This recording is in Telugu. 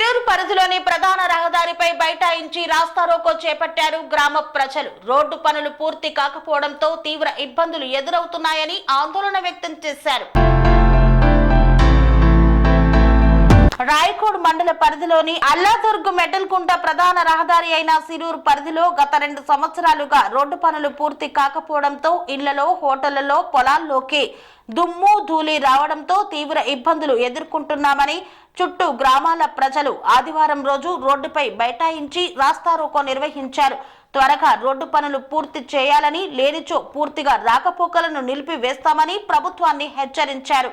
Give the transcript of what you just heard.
సిరూరు పరిధిలోని ప్రధాన రహదారిపై బైఠాయించి రాస్తారోకో చేపట్టారు గ్రామ ప్రజలు. రోడ్డు పనులు పూర్తి కాకపోవడంతో తీవ్ర ఇబ్బందులు ఎదురవుతున్నాయని ఆందోళన వ్యక్తం చేశారు. మండల పరిధిలోని అల్లాదుర్గ్ మెటల్కుంట ప్రధాన రహదారి అయిన సిరూరు పరిధిలో గత రెండు సంవత్సరాలుగా రోడ్డు పనులు పూర్తి కాకపోవడంతో ఇళ్ళలో హోటళ్ళలో పొలాల్లోకి దుమ్ము ధూళి రావడంతో తీవ్ర ఇబ్బందులు ఎదుర్కొంటున్నామని చుట్టూ గ్రామాల ప్రజలు ఆదివారం రోజు రోడ్డుపై బైఠాయించి రాస్తారోకో నిర్వహించారు. త్వరగా రోడ్డు పనులు పూర్తి చేయాలని లేనిచో పూర్తిగా రాకపోకలను నిలిపివేస్తామని ప్రభుత్వాన్ని హెచ్చరించారు.